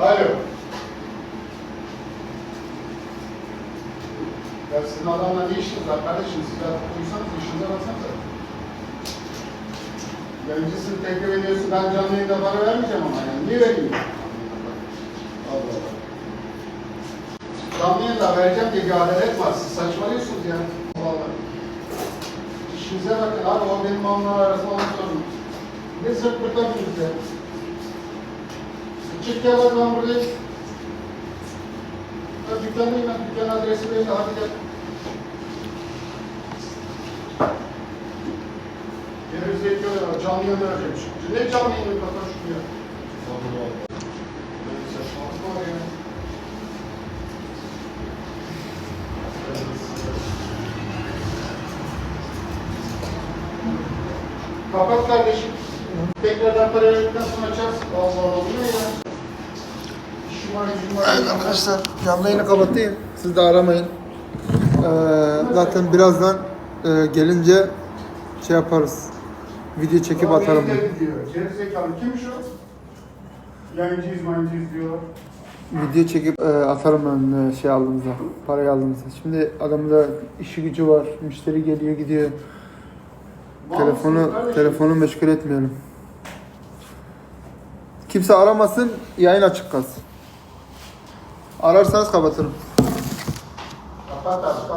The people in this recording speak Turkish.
Alo. Ya sizin adamla ne işiniz var kardeşim? Siz de uyusanız işinize baksanıza. Yayıncısını teklif ediyorsun, ben canlı yayında para vermeyeceğim ama yani. Niye vereyim? Allah Allah. Canlı yayında vereceğim diye bir var. Siz saçmalıyorsunuz ya. Vallahi. İşinize bakın abi, o benim mamlar arasında olan sorun. Ne sırt pırtlamıyorsunuz ya. Hadi ben buradayım. Ben dükkandayım ben, dükkan adresi belli, hadi gel. Geri zekalı, canlı yayında vereceğim. Ne canlı yayını kapat şunu ya. Allah Allah. Saçmalık var ya. Kapat kardeşim. Tekrardan para verdikten sonra açarız. Allah Allah bu ne ya? İşim var, gücüm var. Evet arkadaşlar canlı yayını kapatayım. Siz de aramayın. Ee, zaten birazdan e, gelince şey yaparız. Video çekip Abi atarım. Gerizekalı kimmiş o? Yayıncıyız mancıyız diyor. Video çekip e, atarım ben e, şey aldığımızda. Parayı aldığımızda. Şimdi adamın da işi gücü var. Müşteri geliyor gidiyor. Telefonu telefonu meşgul etmiyorum. Kimse aramasın, yayın açık kalsın. Ararsanız kapatırım. Kapat abi.